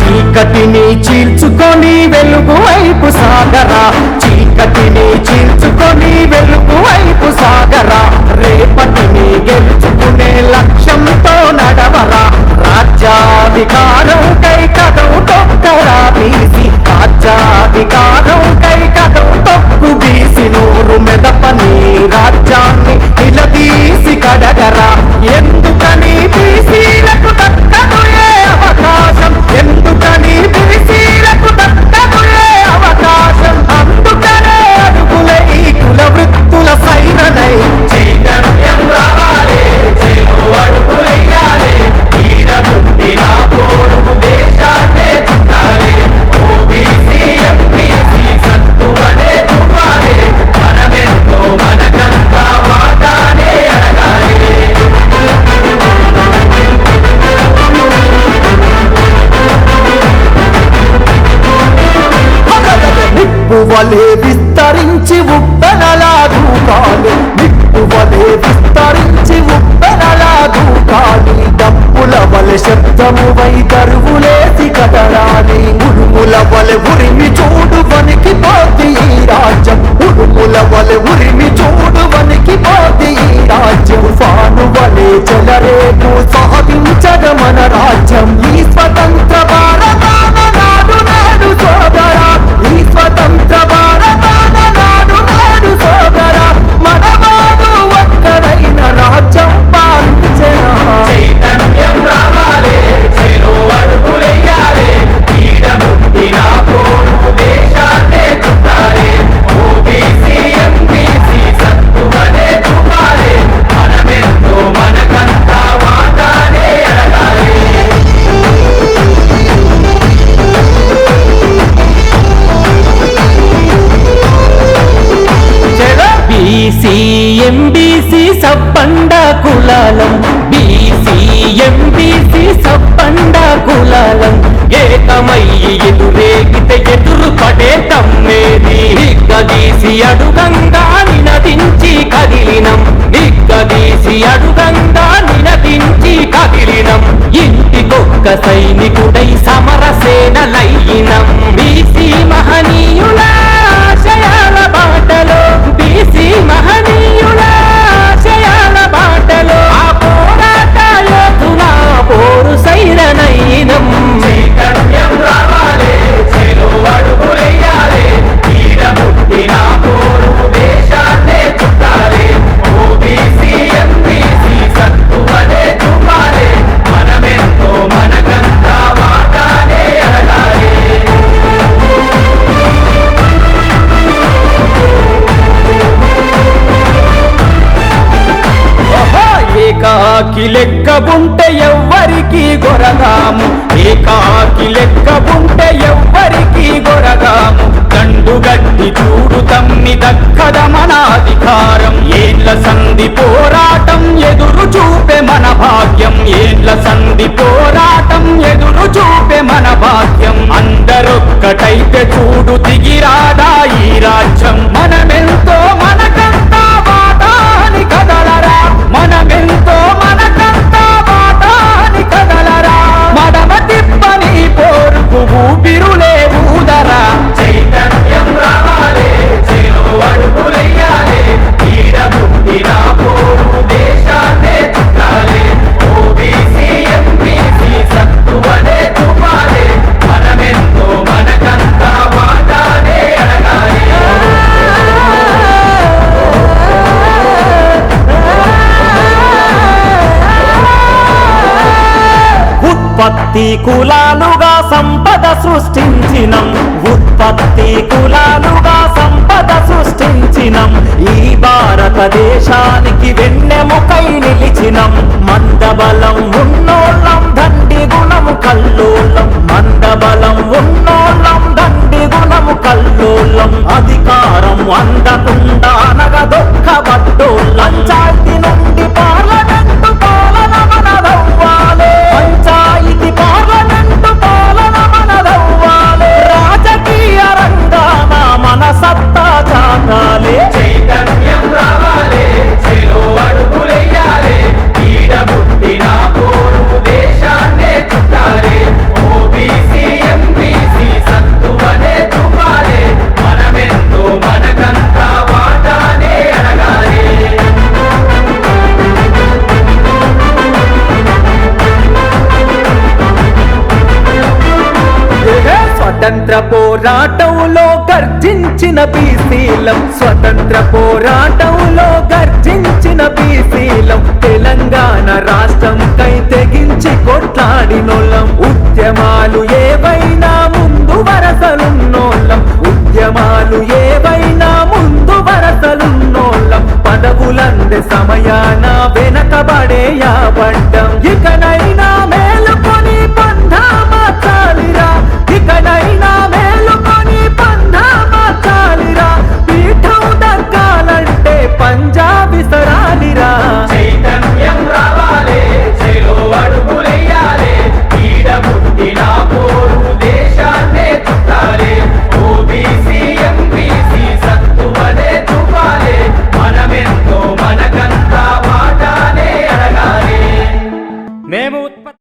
చీకటిని చీల్చుకొని వెలుగు వైపు సాగరా. చీకటిని చీల్చుకొని వెలుగు వైపు సాగరా. రేపటిని గెలుచుకునే లక్ష్యంతో నడవరా. రాజ్యాధికారం కై కదవు తొక్కరా బీసి రాజ్యాధికారం నూరు మెదపని రాజ్యాన్ని నిప్పువలే విస్తరించి ఉప్పెనలా దూకాలి నిప్పువలే విస్తరించి ఉప్పెనలా దూకాలి డప్పుల వలె శబ్దము వై దరువులేసి కదలాలి ఉరుముల వలె ఉరిమి చూడు వనికి పోతి ఈ రాజ్యం. ఉరుముల వలె ఉరిమి చూడు వనికి పోతి ఈ రాజ్యం. ఫాను వలె చెలరేపు సాధించగమన రాజ్యం. ఈ స్వతంత్ర ఎంబీసీ కులాలం బీసీ ఎంబీసీ సబ్బండ కులాలం. ఏకమయ్యి ఎదురేగితే ఎదురు పడే తమ్మేది. గదీసి అడుగు కాకి లెక్క ఉంటే ఎవ్వరికి గొరగాము. ఏ కాకి లెక్క ఉంటే ఎవ్వరికి గొరగాము. దండు గట్టి చూడు తమ్మి దక్కద మన అధికారం ఏళ్ళ సంధి పోరాటం ఉత్పత్తి కులాలుగా సంపద సృష్టించినం. ఉత్పత్తి కులాలుగా సంపద సృష్టించినం. ఈ భారతదేశానికి వెన్నెముకైన స్వతంత్ర పోరాటంలో గర్జించిన బీసీలం. స్వతంత్ర పోరాటంలో గర్జించిన బీసీలం. తెలంగాణ రాష్ట్రం కై తెగించి కొట్లాడినోళ్ళం. ఉద్యమాలు ఏవైనా ముందు వరసలున్నోళ్ళం. ఉద్యమాలు ఏవైనా ముందు వరసలున్నోళ్ళం. పదవులందే సమయాన వెనకబడేయబడ్డం ఇకన